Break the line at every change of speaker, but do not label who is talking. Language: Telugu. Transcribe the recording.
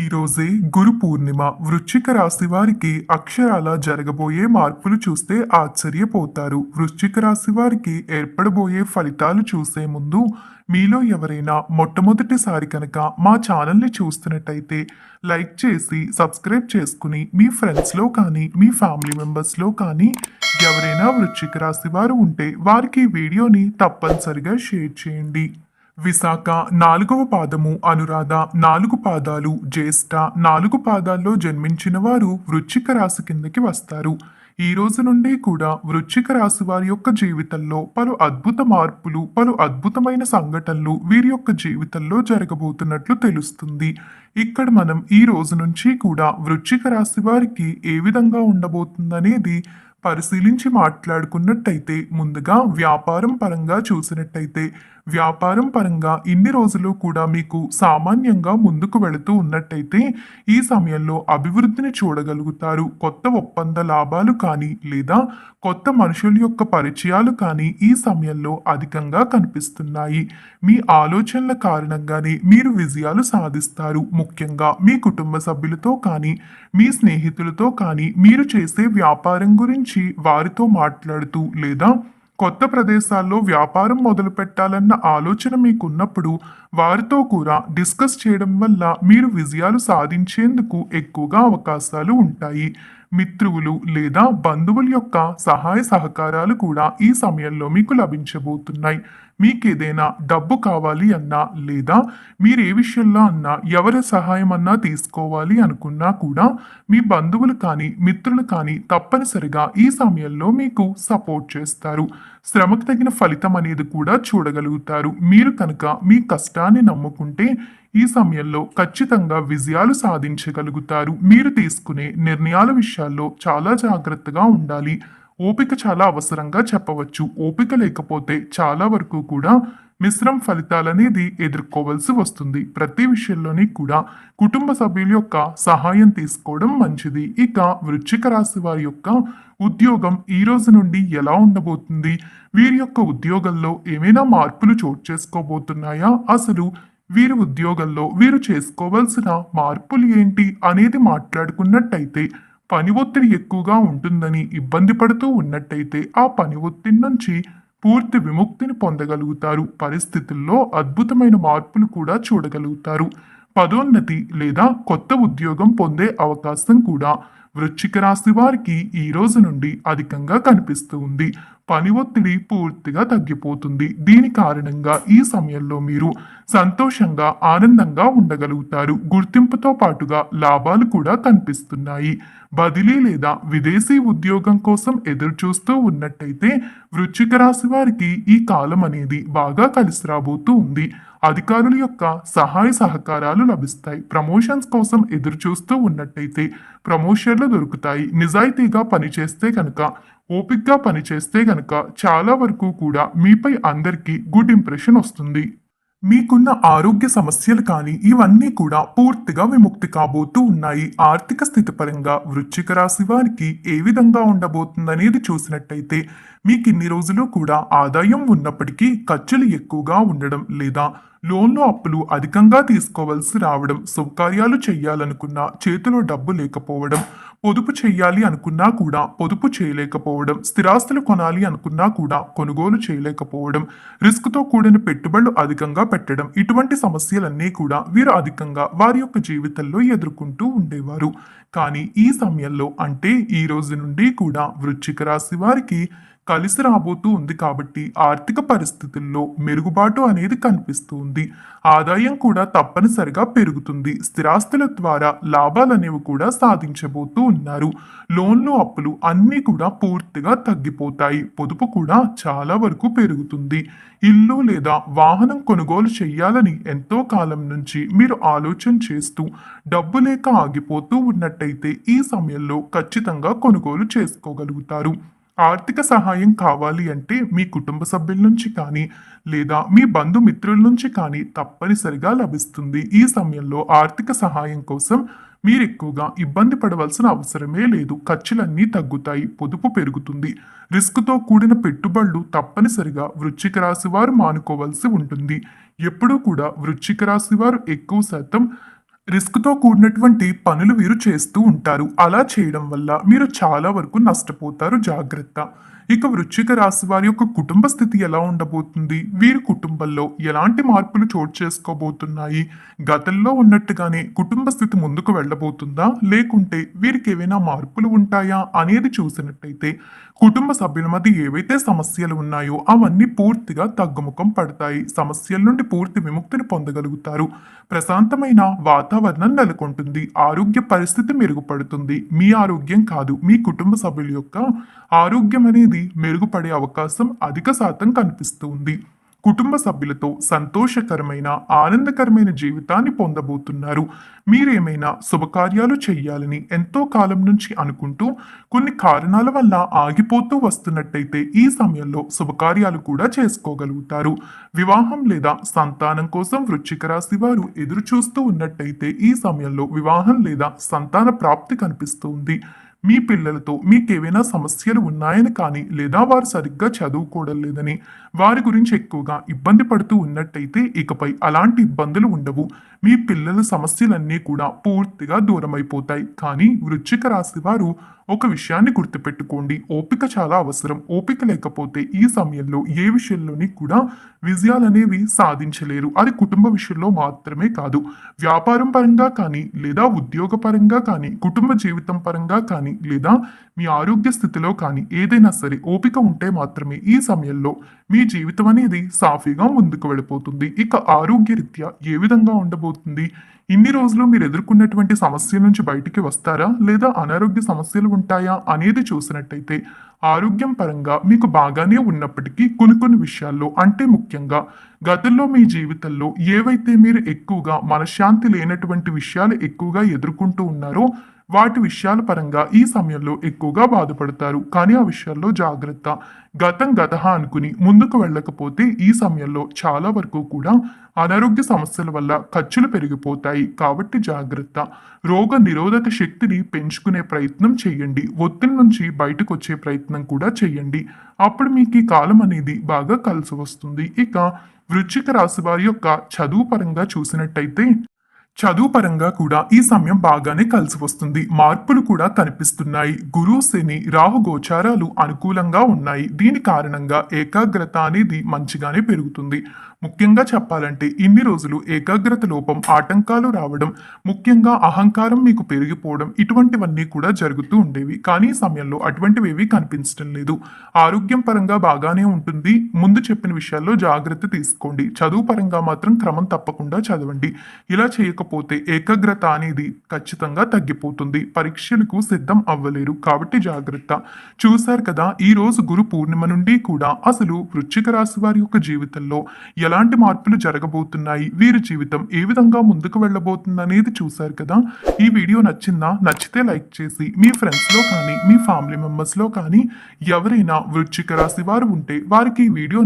ఈరోజే గురు పూర్ణిమ వృశ్చిక రాశి వారికి అక్షరాల జరగబోయే మార్పులు చూస్తే ఆశ్చర్యపోతారు. వృశ్చిక రాశి వారికి ఏర్పడబోయే ఫలితాలు చూసే ముందు మీలో ఎవరైనా మొట్టమొదటిసారి కనుక మా ఛానల్ని చూస్తున్నట్టయితే లైక్ చేసి సబ్స్క్రైబ్ చేసుకుని మీ ఫ్రెండ్స్లో కానీ మీ ఫ్యామిలీ మెంబర్స్లో కానీ ఎవరైనా వృశ్చిక రాశి వారు ఉంటే వారికి వీడియోని తప్పనిసరిగా షేర్ చేయండి. విశాఖ నాలుగవ పాదము అనురాధ నాలుగు పాదాలు జ్యేష్ఠ నాలుగు పాదాల్లో జన్మించిన వారు వృచ్చిక రాశి కిందకి వస్తారు. ఈ రోజు నుండి కూడా వృచ్చిక రాశి వారి యొక్క జీవితంలో పలు అద్భుత మార్పులు పలు అద్భుతమైన సంఘటనలు వీరి యొక్క జీవితంలో జరగబోతున్నట్లు తెలుస్తుంది. ఇక్కడ మనం ఈ రోజు నుంచి కూడా వృచ్చిక రాశి వారికి ఏ విధంగా ఉండబోతుందనేది పరిశీలించి మాట్లాడుకున్నట్టయితే ముందుగా వ్యాపారం పరంగా చూసినట్టయితే వ్యాపారం పరంగా ఇన్ని రోజులు కూడా మీకు సామాన్యంగా ముందుకు వెళుతూ ఉన్నట్టయితే ఈ సమయంలో అభివృద్ధిని చూడగలుగుతారు. కొత్త ఒప్పంద లాభాలు కానీ లేదా కొత్త మనుషుల యొక్క పరిచయాలు కానీ ఈ సమయంలో అధికంగా కనిపిస్తున్నాయి. మీ ఆలోచనల కారణంగానే మీరు విజయాలు సాధిస్తారు. ముఖ్యంగా మీ కుటుంబ సభ్యులతో కానీ మీ స్నేహితులతో కానీ మీరు చేసే వ్యాపారం గురించి వారితో మాట్లాడుతూ లేదా కొత్త ప్రదేశాల్లో వ్యాపారం మొదలు పెట్టాలన్న ఆలోచన మీకున్నప్పుడు వారితో కూడా డిస్కస్ చేయడం వల్ల మీరు విజయాలు సాధించేందుకు ఎక్కువగా అవకాశాలు ఉంటాయి. మిత్రువులు లేదా బంధువుల యొక్క సహాయ సహకారాలు కూడా ఈ సమయంలో మీకు లభించబోతున్నాయి. మీకు ఏదైనా డబ్బు కావాలి అన్నా లేదా మీరు ఏ విషయంలో అన్నా ఎవరి సహాయం అన్నా తీసుకోవాలి అనుకున్నా కూడా మీ బంధువులు కానీ మిత్రులు కానీ తప్పనిసరిగా ఈ సమయంలో మీకు సపోర్ట్ చేస్తారు. శ్రమకు తగిన ఫలితం అనేది కూడా చూడగలుగుతారు. మీరు కనుక మీ కష్టాన్ని నమ్ముకుంటే ఈ సమయంలో ఖచ్చితంగా విజయాలు సాధించగలుగుతారు. మీరు తీసుకునే నిర్ణయాల విషయాల్లో చాలా జాగ్రత్తగా ఉండాలి. ఓపిక చాలా అవసరంగా చెప్పవచ్చు. ఓపిక లేకపోతే చాలా వరకు కూడా మిశ్రమ ఫలితాలనేది ఎదుర్కోవాల్సి వస్తుంది. ప్రతి విషయంలోని కూడా కుటుంబ సభ్యుల యొక్క సహాయం తీసుకోవడం మంచిది. ఇక వృశ్చిక రాశి వారి యొక్క ఉద్యోగం ఈ రోజు నుండి ఎలా ఉండబోతుంది? వీరి యొక్క ఉద్యోగంలో ఏమైనా మార్పులు చోటు చేసుకోబోతున్నాయా? అసలు వీరి ఉద్యోగంలో వీరు చేసుకోవాల్సిన మార్పులు ఏంటి అనేది మాట్లాడుకున్నట్టయితే పని ఒత్తిడి ఎక్కువగా ఉంటుందని ఇబ్బంది పడుతూ ఉన్నట్టయితే ఆ పని ఒత్తిడి నుంచి పూర్తి విముక్తిని పొందగలుగుతారు. పరిస్థితుల్లో అద్భుతమైన మార్పులు కూడా చూడగలుగుతారు. పదోన్నతి లేదా కొత్త ఉద్యోగం పొందే అవకాశం కూడా వృశ్చిక రాశి వారికి ఈ రోజు నుండి అధికంగా కనిపిస్తూ ఉంది. పని ఒత్తిడి పూర్తిగా తగ్గిపోతుంది. దీని కారణంగా ఈ సమయంలో మీరు సంతోషంగా ఆనందంగా ఉండగలుగుతారు. గుర్తింపుతో పాటుగా లాభాలు కూడా కనిపిస్తున్నాయి. బదిలీ లేదా విదేశీ ఉద్యోగం కోసం ఎదురు చూస్తూ ఉన్నట్టయితే వృశ్చిక రాశి వారికి ఈ కాలం అనేది బాగా కలిసి రాబోతూ ఉంది. అధికారుల యొక్క సహాయ సహకారాలు లభిస్తాయి. ప్రమోషన్స్ కోసం ఎదురు చూస్తూ ఉన్నట్టయితే ప్రమోషన్లు దొరుకుతాయి. నిజాయితీగా పనిచేస్తే కనుక ఓపిక్గా పనిచేస్తే కనుక చాలా వరకు కూడా మీపై అందరికీ గుడ్ ఇంప్రెషన్ వస్తుంది. మీకున్న ఆరోగ్య సమస్యలు కానీ ఇవన్నీ కూడా పూర్తిగా విముక్తి కాబోతూ ఉన్నాయి. ఆర్థిక స్థితి పరంగా వృశ్చిక రాశి వారికి ఏ విధంగా ఉండబోతుందనేది చూసినట్టయితే మీకు ఇన్ని రోజులు కూడా ఆదాయం ఉన్నప్పటికీ ఖర్చులు ఎక్కువగా ఉండడం లేదా లోన్లు అప్పులు అధికంగా తీసుకోవాల్సి రావడం శుభకార్యాలు చేయాలనుకున్నా చేతిలో డబ్బు లేకపోవడం పొదుపు చేయాలి అనుకున్నా కూడా పొదుపు చేయలేకపోవడం స్థిరాస్తులు కొనాలి అనుకున్నా కూడా కొనుగోలు చేయలేకపోవడం రిస్క్తో కూడిన పెట్టుబడులు అధికంగా పెట్టడం ఇటువంటి సమస్యలన్నీ కూడా వీరు అధికంగా వారి యొక్క జీవితంలో ఎదుర్కొంటూ ఉండేవారు. కానీ ఈ సమయంలో అంటే ఈ రోజు నుండి కూడా వృశ్చిక రాశి వారికి కలిసి రాబోతూ ఉంది కాబట్టి ఆర్థిక పరిస్థితుల్లో మెరుగుబాటు అనేది కనిపిస్తుంది. ఆదాయం కూడా తప్పనిసరిగా పెరుగుతుంది. స్థిరాస్తుల ద్వారా లాభాలు అనేవి కూడా సాధించబోతూ ఉన్నారు. లోన్లు అప్పులు అన్నీ కూడా పూర్తిగా తగ్గిపోతాయి. పొదుపు కూడా చాలా వరకు పెరుగుతుంది. ఇల్లు లేదా వాహనం కొనుగోలు చేయాలని ఎంతో కాలం నుంచి మీరు ఆలోచన చేస్తూ డబ్బు లేక ఆగిపోతూ ఉన్నట్టయితే ఈ సమయంలో ఖచ్చితంగా కొనుగోలు చేసుకోగలుగుతారు. ఆర్థిక సహాయం కావాలి అంటే మీ కుటుంబ సభ్యుల నుంచి కానీ లేదా మీ బంధుమిత్రుల నుంచి కానీ తప్పనిసరిగా లభిస్తుంది. ఈ సమయంలో ఆర్థిక సహాయం కోసం మీరు ఎక్కువగా ఇబ్బంది పడవలసిన అవసరమే లేదు. ఖర్చులన్నీ తగ్గుతాయి. పొదుపు పెరుగుతుంది. రిస్క్తో కూడిన పెట్టుబడులు తప్పనిసరిగా వృశ్చిక రాశి వారు మానుకోవలసి ఉంటుంది. ఎప్పుడూ కూడా వృశ్చిక రాశి వారు ఎక్కువ శాతం రిస్క్తో కూడినటువంటి పనులు వీరు చేస్తూ ఉంటారు. అలా చేయడం వల్ల మీరు చాలా వరకు నష్టపోతారు. జాగ్రత్త. ఇక వృశ్చిక రాశి వారి యొక్క కుటుంబ స్థితి ఎలా ఉండబోతుంది? వీరి కుటుంబంలో ఎలాంటి మార్పులు చోటు చేసుకోబోతున్నాయి? గతంలో ఉన్నట్టుగానే కుటుంబ స్థితి ముందుకు వెళ్ళబోతుందా? లేకుంటే వీరికి ఏవైనా మార్పులు ఉంటాయా? అనేది చూసినట్టయితే కుటుంబ సభ్యుల మధ్య ఏవైతే సమస్యలు ఉన్నాయో అవన్నీ పూర్తిగా తగ్గుముఖం పడతాయి. సమస్యల నుండి పూర్తి విముక్తిని పొందగలుగుతారు. ప్రశాంతమైన వాతావరణం నెలకొంటుంది. ఆరోగ్య పరిస్థితి మెరుగుపడుతుంది. మీ ఆరోగ్యం కాదు మీ కుటుంబ సభ్యుల యొక్క ఆరోగ్యం అనేది మెరుగుపడే అవకాశం అధిక శాతం కనిపిస్తుంది. కుటుంబ సభ్యులతో సంతోషకరమైన ఆనందకరమైన జీవితాన్ని పొందబోతున్నారు. మీరేమైనా శుభకార్యాలు చేయాలని ఎంతో కాలం నుంచి అనుకుంటూ కొన్ని కారణాల వల్ల ఆగిపోతూ వస్తున్నట్టయితే ఈ సమయంలో శుభకార్యాలు కూడా చేసుకోగలుగుతారు. వివాహం లేదా సంతానం కోసం వృశ్చిక రాశి వారు ఎదురు చూస్తూ ఉన్నట్టయితే ఈ సమయంలో వివాహం లేదా సంతాన ప్రాప్తి కనిపిస్తుంది. మీ పిల్లలతో మీకేవైనా సమస్యలు ఉన్నాయని కానీ లేదా వారు సరిగ్గా చదువుకోవడం లేదని వారి గురించి ఎక్కువగా ఇబ్బంది పడుతూ ఉన్నట్టయితే ఇకపై అలాంటి ఇబ్బందులు ఉండవు. మీ పిల్లల సమస్యలన్నీ కూడా పూర్తిగా దూరమైపోతాయి. కానీ వృశ్చిక రాశి వారు ఒక విషయాన్ని గుర్తుపెట్టుకోండి. ఓపిక చాలా అవసరం. ఓపిక లేకపోతే ఈ సమయంలో ఏ విషయంలోని కూడా విజయాలనేవి సాధించలేరు. అది కుటుంబ విషయంలో మాత్రమే కాదు. వ్యాపారం పరంగా కానీ లేదా ఉద్యోగ పరంగా కానీ కుటుంబ జీవితం పరంగా కానీ లేదా మీ ఆరోగ్య స్థితిలో కానీ ఏదైనా సరే ఓపిక ఉంటే మాత్రమే ఈ సమయంలో మీ జీవితం అనేది సాఫీగా ముందుకు వెళ్ళిపోతుంది. ఇక ఆరోగ్యరీత్యా ఏ విధంగా ఉండబోతుంది? ఇన్ని రోజులు మీరు ఎదుర్కొన్నటువంటి సమస్యల నుంచి బయటికి వస్తారా? లేదా అనారోగ్య సమస్యలు ఉంటాయా? అనేది చూసినట్టయితే ఆరోగ్యం పరంగా మీకు బాగానే ఉన్నప్పటికీ కొన్ని కొన్ని విషయాల్లో అంటే ముఖ్యంగా గతంలో మీ జీవితంలో ఏవైతే మీరు ఎక్కువగా మనశ్శాంతి లేనటువంటి విషయాలు ఎక్కువగా ఎదుర్కొంటూ ఉన్నారో వాటి విషయాల పరంగా ఈ సమయంలో ఎక్కువగా బాధపడతారు. కానీ ఆ విషయాల్లో జాగ్రత్త. గతం గత అనుకుని ముందుకు వెళ్ళకపోతే ఈ సమయంలో చాలా వరకు కూడా అనారోగ్య సమస్యల వల్ల ఖర్చులు పెరిగిపోతాయి. కాబట్టి జాగ్రత్త. రోగ నిరోధక శక్తిని పెంచుకునే ప్రయత్నం చేయండి. ఒత్తిడి నుంచి బయటకు వచ్చే ప్రయత్నం కూడా చేయండి. అప్పుడు మీకు ఈ కాలం అనేది బాగా కలిసి వస్తుంది. ఇక వృశ్చిక రాశి వారి యొక్క చదువు పరంగా చూసినట్టయితే చదువు పరంగా కూడా ఈ సమయం బాగానే కలిసి వస్తుంది. మార్పులు కూడా కనిపిస్తున్నాయి. గురు శని రాహు గోచారాలు అనుకూలంగా ఉన్నాయి. దీని కారణంగా ఏకాగ్రత అనేది మంచిగానే పెరుగుతుంది. ముఖ్యంగా చెప్పాలంటే ఇన్ని రోజులు ఏకాగ్రత లోపం ఆటంకాలు రావడం ముఖ్యంగా అహంకారం మీకు పెరిగిపోవడం ఇటువంటివన్నీ కూడా జరుగుతూ ఉండేవి. కానీ ఈ సమయంలో అటువంటివి ఏవి కనిపించడం లేదు. ఆరోగ్యం పరంగా బాగానే ఉంటుంది. ముందు చెప్పిన విషయాల్లో జాగ్రత్త తీసుకోండి. చదువు పరంగా మాత్రం క్రమం తప్పకుండా చదవండి. ఇలా చేయక లేకపోతే ఏకాగ్రత అనేది ఖచ్చితంగా తగ్గిపోతుంది. పరీక్షలకు సిద్ధం అవ్వలేరు. కాబట్టి జాగ్రత్త. చూశారు కదా ఈ రోజు గురు పూర్ణిమ నుండి కూడా అసలు వృశ్చిక రాశి వారి యొక్క జీవితంలో ఎలాంటి మార్పులు జరగబోతున్నాయి? వీరి జీవితం ఏ విధంగా ముందుకు వెళ్ళబోతుంది అనేది చూశారు కదా. ఈ వీడియో నచ్చిందా? నచ్చితే లైక్ చేసి మీ ఫ్రెండ్స్లో కానీ మీ ఫ్యామిలీ మెంబర్స్లో కానీ ఎవరైనా వృశ్చిక రాశి వారు ఉంటే వారికి ఈ వీడియో